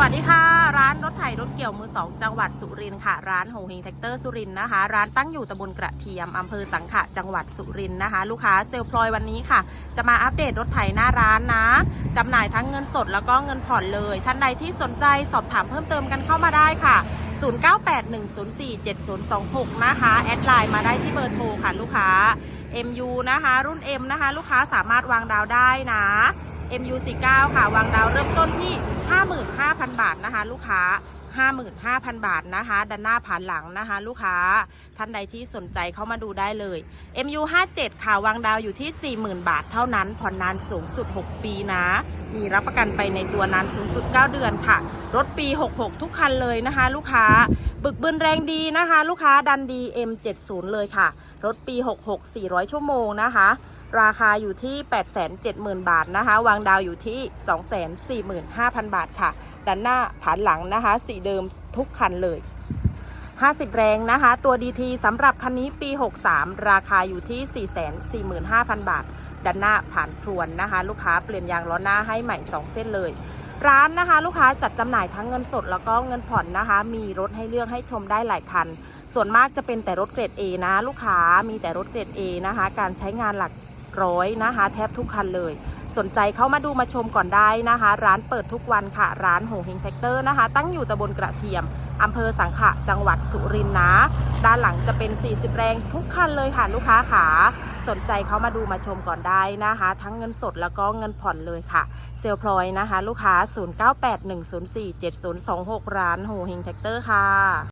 วัสดีค่ะ ร้านรถไถรถเกี่ยวมือสองจังหวัดสุรินทร์ค่ะ ร้านโฮเฮงแท็กเตอร์สุรินทร์นะคะ ร้านตั้งอยู่ตำบลกระเทียมอำเภอสังขะจังหวัดสุรินทร์นะคะ ลูกค้าเซลล์พลอยวันนี้ค่ะ จะมาอัปเดตรถไถหน้าร้านนะจำหน่ายทั้งเงินสดแล้วก็เงินผ่อนเลย ท่านใดที่สนใจสอบถามเพิ่มเติมกันเข้ามาได้ค่ะ 0981047026 นะคะแอดไลน์มาได้ที่เบอร์โทรค่ะลูกค้า MU นะคะรุ่น M นะคะ ลูกค้าสามารถวางดาวได้นะ MU49 ค่ะ วางดาวเริ่มต้น 55,000 บาทนะคะ ลูกค้า 55,000 บาทนะคะด้านหน้าผ่านหลังนะคะ ลูกค้าท่านใดที่สนใจเข้ามาดูได้เลย MU57 ค่ะวางดาวอยู่ที่ 40,000 บาทเท่านั้นผ่อนนานสูงสุด 6 ปีนะ มีรับประกันไปในตัวนานสูงสุด 9 เดือนค่ะ รถปี 66 ทุกคันเลยนะคะ ลูกค้าบึกบึนแรงดีนะคะ ลูกค้าดันดี M70 เลยค่ะ รถปี 66 400 ชั่วโมงนะคะ ราคาอยู่ที่ 870,000 บาทนะคะ วางดาวอยู่ที่ 245,000 บาทค่ะ ด้านหน้าผ่านหลังนะคะ สีเดิมทุกคันเลย 50 แรงนะคะ ตัว DT สำหรับคันนี้ปี 63 ราคาอยู่ที่ 445,000 บาท ด้านหน้าผ่านพรวนนะคะ ลูกค้าเปลี่ยนยางล้อหน้าให้ใหม่ 2 เส้นเลยร้านนะคะ ลูกค้าจัดจำหน่ายทั้งเงินสดแล้วก็เงินผ่อนนะคะ มีรถให้เลือกให้ชมได้หลายคัน ส่วนมากจะเป็นแต่รถเกรด A นะ ลูกค้ามีแต่รถเกรด A นะคะ การใช้งานหลัก ร้อยนะคะ แทบทุกคันเลย สนใจเข้ามาดูมาชมก่อนได้นะคะ ร้านเปิดทุกวันค่ะ ร้านโหงเฮงแท็กเตอร์นะคะ ตั้งอยู่ตำบลกระเทียมอำเภอสังขะจังหวัดสุรินทร์นะ ด้านหลังจะเป็น 40 แรงทุกคันเลยค่ะลูกค้าขาสนใจเข้ามาดูมาชมก่อนได้นะคะ ทั้งเงินสดแล้วก็เงินผ่อนเลยค่ะ เซลพลอยนะคะ ลูกค้า 0981047026 ร้านโหเฮงแท็กเตอร์ค่ะ